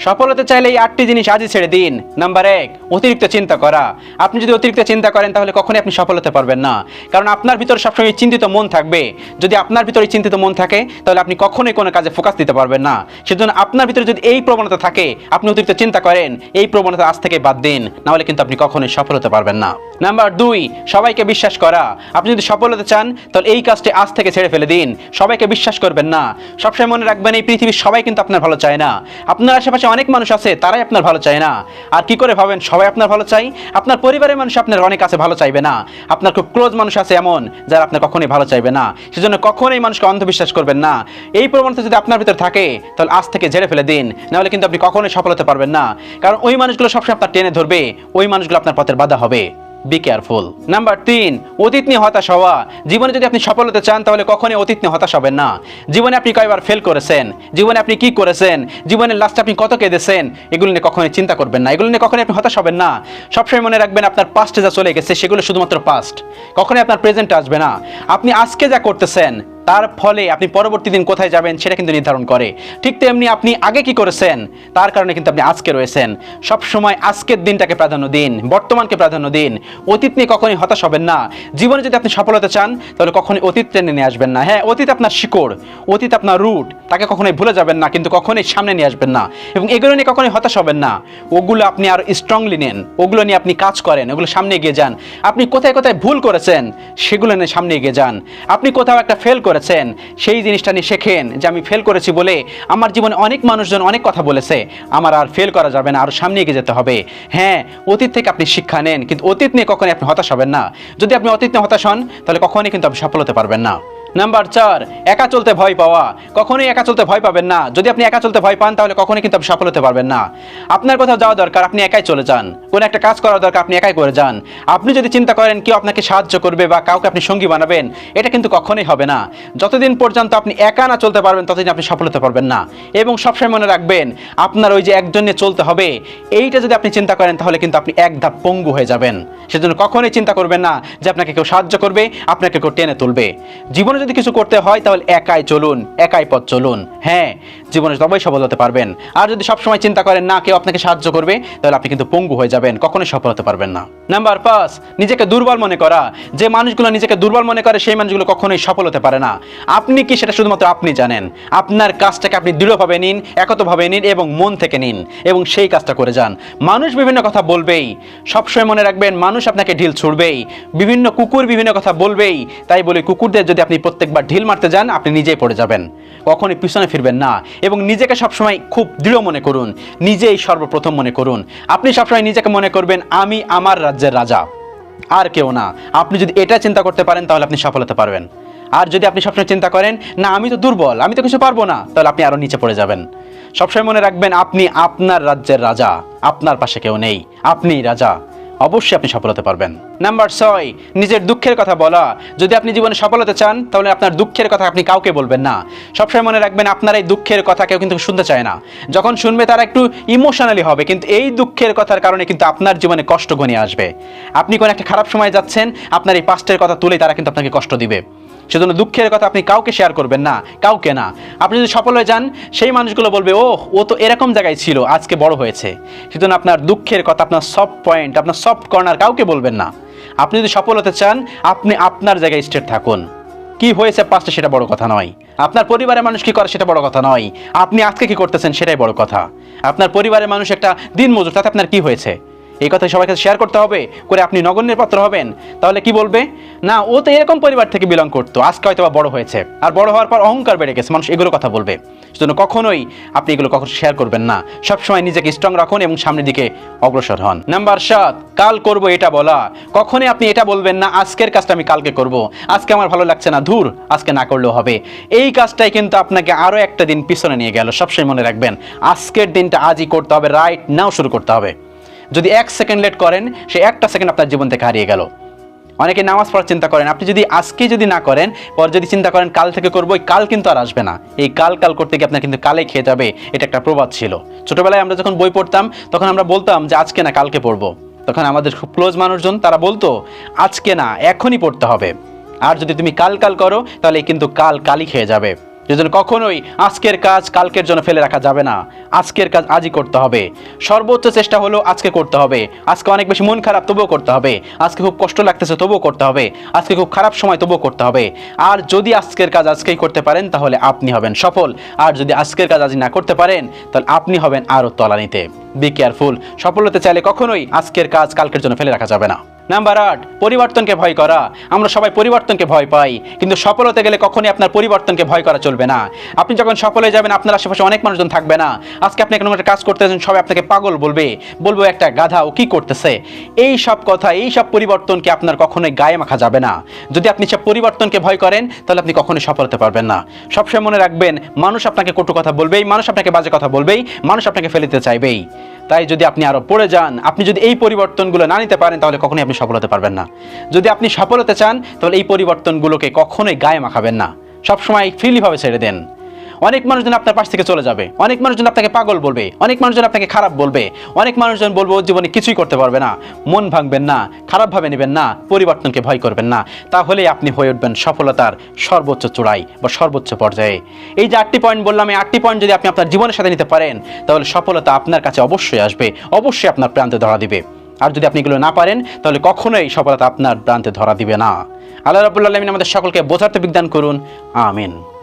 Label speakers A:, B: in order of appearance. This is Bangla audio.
A: সফল হতে চাইলে এই আটটি জিনিস আজই ছেড়ে দিন। নাম্বার এক, অতিরিক্ত চিন্তা করা। আপনি যদি অতিরিক্ত চিন্তা করেন, তাহলে কখনোই আপনি সফল হতে পারবেন না। কারণ আপনার ভিতরে সবসময় চিন্তিত মন থাকবে। যদি আপনার ভিতরে চিন্তিত মন থাকে, তাহলে আপনি কখনোই কোনো কাজে ফোকাস দিতে পারবেন না। সেজন্য আপনার ভিতরে যদি এই প্রবণতা থাকে, আপনি অতিরিক্ত চিন্তা করেন, এই প্রবণতা আজ থেকে বাদ দিন। নাহলে কিন্তু আপনি কখনোই সফল হতে পারবেন না। নাম্বার দুই, সবাইকে বিশ্বাস করা। আপনি যদি সফল হতে চান, তাহলে এই কাজটি আজ থেকে ছেড়ে ফেলে দিন। সবাইকে বিশ্বাস করবেন না। সবসময় মনে রাখবেন, এই পৃথিবীর সবাই কিন্তু আপনার ভালো চায় না। আপনার আশেপাশে অনেক মানুষ আছে, তারাই আপনার ভালো চায় না। আর কি করে ভাবেন, সবাই আপনার ভালো চাই আপনার পরিবারের মানুষ আপনার অনেক আছে, ভালো চাইবে না। আপনার খুব ক্লোজ মানুষ আছে এমন, যারা আপনার কখনোই ভালো চাইবে না। সেজন্য কখনোই মানুষকে অন্ধবিশ্বাস করবেন না। এই প্রবণতা যদি আপনার ভিতর থাকে, তাহলে আজ থেকে ঝেড়ে ফেলে দিন। নাহলে কিন্তু আপনি কখনোই সফল হতে পারবেন না। কারণ ওই মানুষগুলো সবসময় আপনার টেনে ধরবে, ওই মানুষগুলো আপনার পথের বাধা হবে। বি কেয়ারফুল নাম্বার তিন অতীত নিয়ে হতাশ হওয়া। জীবনে যদি আপনি সফল হতে চান, তাহলে কখনই অতীত নিয়ে হতাশ হবেন না। জীবনে আপনি কয়বার ফেল করেছেন? জীবনে আপনি কি করেছেন? জীবনের লাস্টে আপনি কত কেঁদেছেন? এগুলো নিয়ে কখনোই চিন্তা করবেন না। এগুলো নিয়ে কখনোই আপনি হতাশ হবেন না। সবসময় মনে রাখবেন আপনার পাস্টে যা চলে গেছে, সেগুলো শুধুমাত্র পাস্ট কখনোই আপনার প্রেজেন্ট আসবে না। আপনি আজকে যা করতেছেন তার ফলে আপনি পরবর্তী দিন কোথায় যাবেন সেটা কিন্তু নির্ধারণ করে। ঠিক তেমনি আপনি আগে কি করেছেন, তার কারণে কিন্তু আপনি আজকে রয়েছেন। সব সময় আজকের দিনটাকে প্রাধান্য দিন, বর্তমানকে প্রাধান্য দিন। অতীত নিয়ে কখনই হতাশ হবেন না। জীবনে যদি আপনি সফল হতে চান, তাহলে কখনোই অতীত টেনে নিয়ে আসবেন না। হ্যাঁ অতীত আপনার শিকড়, অতীত আপনার রুট, তাকে কখনোই ভুলে যাবেন না, কিন্তু কখনোই সামনে নিয়ে আসবেন না। এবং এগুলো নিয়ে কখনোই হতাশ হবেন না। ওগুলো আপনি আরও স্ট্রংলি নেন, ওগুলো নিয়ে আপনি কাজ করেন, ওগুলো সামনে এগিয়ে যান। আপনি কোথায় কোথায় ভুল করেছেন, সেগুলো নিয়ে সামনে এগিয়ে যান। আপনি কোথাও একটা ফেল করেছেন সেই জিনিসটা নিয়ে শেখেন যে আমি ফেল করেছি বলে আমার জীবনে অনেক মানুষজন অনেক কথা বলেছে। আমার আর ফেল করা যাবে না, আর সামনে এগিয়ে যেতে হবে। হ্যাঁ অতীত থেকে আপনি শিক্ষা নেন, কিন্তু অতীত নিয়ে কখনোই আপনি হতাশ হবেন না। যদি আপনি অতীত নিয়ে হতাশ হন, তাহলে কখনোই কিন্তু আপনি সফল হতে পারবেন না। নাম্বার চার, একা চলতে ভয় পাওয়া। কখনোই একা চলতে ভয় পাবেন না। যদি আপনি একা চলতে ভয় পান, তাহলে কখনোই কিন্তু আপনি সফল হতে পারবেন না। আপনার কোথাও যাওয়া দরকার, আপনি একাই চলে যান। কোনো একটা কাজ করা দরকার, আপনি একাই করে যান। আপনি যদি চিন্তা করেন কেউ আপনাকে সাহায্য করবে বা কাউকে আপনি সঙ্গী বানাবেন, এটা কিন্তু কখনোই হবে না। যতদিন পর্যন্ত আপনি একা না চলতে পারবেন, ততদিন আপনি সফল হতে পারবেন না। এবং সবসময় মনে রাখবেন, আপনার ওই যে একজনে চলতে হবে, এইটা যদি আপনি চিন্তা করেন, তাহলে কিন্তু আপনি এক ধাপ পঙ্গু হয়ে যাবেন। সেজন্য কখনোই চিন্তা করবেন না যে আপনাকে কেউ সাহায্য করবে, আপনাকে কেউ টেনে তুলবে। জীবনে যদি কিছু করতে হয়, তাহলে একাই চলুন, একাই পথ চলুন। হ্যাঁ জীবনে তবেই সফল হতে পারবেন। আর যদি সবসময় চিন্তা করেন, না, কেউ আপনাকে সাহায্য করবে, তাহলে আপনি কিন্তু পঙ্গু হয়ে যাবেন, কখনোই সফল হতে পারবেন না। নাম্বার পাঁচ, নিজেকে দুর্বল মনে করা। যে মানুষগুলো নিজেকে দুর্বল মনে করে, সেই মানুষগুলো কখনোই সফল হতে পারে না। আপনি কি সেটা শুধুমাত্র আপনি জানেন? আপনার কাজটাকে আপনি দৃঢ়ভাবে নিন, একতভাবে নিন এবং মন থেকে নিন এবং সেই কাজটা করে যান। মানুষ বিভিন্ন কথা বলবেই। সবসময় মনে রাখবেন, মানুষ আপনাকে ঢিল ছুড়বেই। বিভিন্ন কুকুর বিভিন্ন কথা বলবেই। তাই বলে, কুকুরদের যদি আপনি প্রত্যেকবার ঢিল মারতে যান, আপনি নিজেই পড়ে যাবেন। কখনোই পিছনে ফিরবেন না এবং নিজেকে সবসময় খুব দৃঢ় মনে করুন, নিজেই সর্বপ্রথম মনে করুন। আপনি সবসময় নিজেকে মনে করবেন, আমি আমার রাজ্যের রাজা। আর কেউ না। আপনি যদি এটা চিন্তা করতে পারেন, তাহলে আপনি সফল হতে পারবেন। আর যদি আপনি সবসময় চিন্তা করেন, না, আমি তো দুর্বল, আমি তো কিছু পারব না, তাহলে আপনি আরও নিচে পড়ে যাবেন। সবসময় মনে রাখবেন, আপনি আপনার রাজ্যের রাজা, আপনার পাশে কেউ নেই, আপনিই রাজা। অবশ্যই আপনি সফল হতে পারবেন। নাম্বার ছয়, নিজের দুঃখের কথা বলা। যদি আপনি জীবনে সফল হতে চান, তাহলে আপনার দুঃখের কথা আপনি কাউকে বলবেন না। সবসময় মনে রাখবেন, আপনার এই দুঃখের কথা কেউ কিন্তু শুনতে চায় না। যখন শুনবে, তারা একটু ইমোশনালি হবে, কিন্তু এই দুঃখের কথার কারণে কিন্তু আপনার জীবনে কষ্ট ঘনিয়ে আসবে। আপনি কোনো একটা খারাপ সময় যাচ্ছেন, আপনার এই পাস্টের কথা তুলে তারা কিন্তু আপনাকে কষ্ট দিবে। সেজন্য দুঃখের কথা আপনি কাউকে শেয়ার করবেন না, কাউকে না। আপনি যদি সফল হয়ে যান, সেই মানুষগুলো বলবে ও ও তো এরকম জায়গায় ছিল, আজকে বড় হয়েছে। সেজন্য আপনার দুঃখের কথা, আপনার সব পয়েন্ট আপনার সফট কর্নার কাউকে বলবেন না। আপনি যদি সফল হতে চান, আপনি আপনার জায়গায় স্টেট থাকুন। কি হয়েছে পাঁচটা সেটা বড় কথা নয়। আপনার পরিবারের মানুষ কি করে সেটা বড় কথা নয়। আপনি আজকে কি করতেছেন সেটাই বড় কথা। আপনার পরিবারের মানুষ একটা দিন মজুর তাতে আপনার কি হয়েছে? এই কথা সবাইকে শেয়ার করতে হবে, করে আপনি নগণ্যের পাত্র হবেন। তাহলে কি বলবে? না, ও তো এরকম পরিবার থেকে বিলং করতো, আজকে হয়তো বা বড় হয়েছে। আর বড় হওয়ার পর অহংকার বেড়ে গেছে, মানুষ এগুলো কথা বলবে। সেজন্য কখনোই আপনি এগুলো কখনো শেয়ার করবেন না। সবসময় নিজেকে স্ট্রং রাখুন এবং সামনের দিকে অগ্রসর হন। নাম্বার সাত, কাল করব এটা বলা। কখনোই আপনি এটা বলবেন না, আজকের কাজটা আমি কালকে করব। আজকে আমার ভালো লাগছে না, ধুর, আজকে না করলেও হবে। এই কাজটাই কিন্তু আপনাকে আরও একটা দিন পিছনে নিয়ে গেল। সবসময় মনে রাখবেন, আজকের দিনটা আজই করতে হবে রাইট নাও শুরু করতে হবে। যদি এক সেকেন্ড লেট করেন, সে একটা সেকেন্ড আপনার জীবন থেকে হারিয়ে গেল। অনেকে নামাজ পড়ার চিন্তা করেন, আপনি যদি আজকে যদি না করেন, পর যদি চিন্তা করেন কাল থেকে করব ওই কাল কিন্তু আর আসবে না। এই কাল কাল করতে গিয়ে আপনার কিন্তু কালে খেয়ে যাবে, এটা একটা প্রবাদ ছিল। ছোটোবেলায় আমরা যখন বই পড়তাম, তখন আমরা বলতাম যে আজকে না কালকে পড়ব। তখন আমাদের খুব ক্লোজ মানুষজন, তারা বলতো, আজকে না, এখনই পড়তে হবে। আর যদি তুমি কাল কাল করো, তাহলে কিন্তু কাল কালই খেয়ে যাবে। যেজন্য কখনোই আজকের কাজ কালকের জন্য ফেলে রাখা যাবে না। আজকের কাজ আজই করতে হবে। সর্বোচ্চ চেষ্টা হলো আজকে করতে হবে। আজকে অনেক বেশি মন খারাপ, তবুও করতে হবে। আজকে খুব কষ্ট লাগতেছে, তবুও করতে হবে। আজকে খুব খারাপ সময়, তবুও করতে হবে। আর যদি আজকের কাজ আজকেই করতে পারেন, তাহলে আপনি হবেন সফল। আর যদি আজকের কাজ আজ না করতে পারেন, তাহলে আপনি হবেন আরও তলানিতে। বি কেয়ারফুল সফল হতে চাইলে কখনোই আজকের কাজ কালকের জন্য ফেলে রাখা যাবে না। নাম্বার আট পরিবর্তনকে ভয় করা। আমরা সবাই পরিবর্তনকে ভয় পাই, কিন্তু সফল হতে গেলে কখনই আপনার পরিবর্তনকে ভয় করা চলবে না। আপনি যখন সফল হয়ে যাবেন, আপনার আশেপাশে অনেক মানুষজন থাকবে না। আজকে আপনি কোনো একটা কাজ করতেছেন সবাই আপনাকে পাগল বলবে। বলব, একটা গাধা, ও কি করতেছে? এই সব কথা, এই সব পরিবর্তনকে আপনার কখনোই গায়ে মাখা যাবে না। যদি আপনি সব পরিবর্তনকে ভয় করেন, তাহলে আপনি কখনোই সফল হতে পারবেন না। সবসময় মনে রাখবেন, মানুষ আপনাকে কটু কথা বলবেই, মানুষ আপনাকে বাজে কথা বলবেই, মানুষ আপনাকে ফেলিতে চাইবেই। তাই যদি আপনি আরও পড়ে যান, আপনি যদি এই পরিবর্তনগুলো না নিতে পারেন, তাহলে কখনোই আপনি সফল হতে পারবেন না। যদি আপনি সফল হতে চান, তাহলে এই পরিবর্তনগুলোকে কখনোই গায়ে মাখাবেন না। সবসময় ফ্রিলিভাবে ছেড়ে দেন। অনেক মানুষজন আপনার পাশ থেকে চলে যাবে। অনেক মানুষজন আপনাকে পাগল বলবে। অনেক মানুষজন আপনাকে খারাপ বলবে। অনেক মানুষজন বলব জীবনে কিছুই করতে পারবে না। মন ভাঙবেন না, খারাপভাবে নেবেন না, পরিবর্তনকে ভয় করবেন না। তাহলে আপনি হয়ে উঠবেন সফলতার সর্বোচ্চ চূড়াই বা সর্বোচ্চ পর্যায়ে। এই যে আটটি পয়েন্ট বললাম, এই আটটি পয়েন্ট যদি আপনি আপনার জীবনের সাথে নিতে পারেন, তাহলে সফলতা আপনার কাছে অবশ্যই আসবে। অবশ্যই আপনার প্রান্তে ধরা দিবে। আর যদি আপনি এগুলো না পারেন, তাহলে কখনোই সফলতা আপনার প্রান্তে ধরা দিবে না। আল্লাহ রাবুল্লাহ আলমিন আমাদের সকলকে বোঝাতে বিজ্ঞান করুন। আমিন।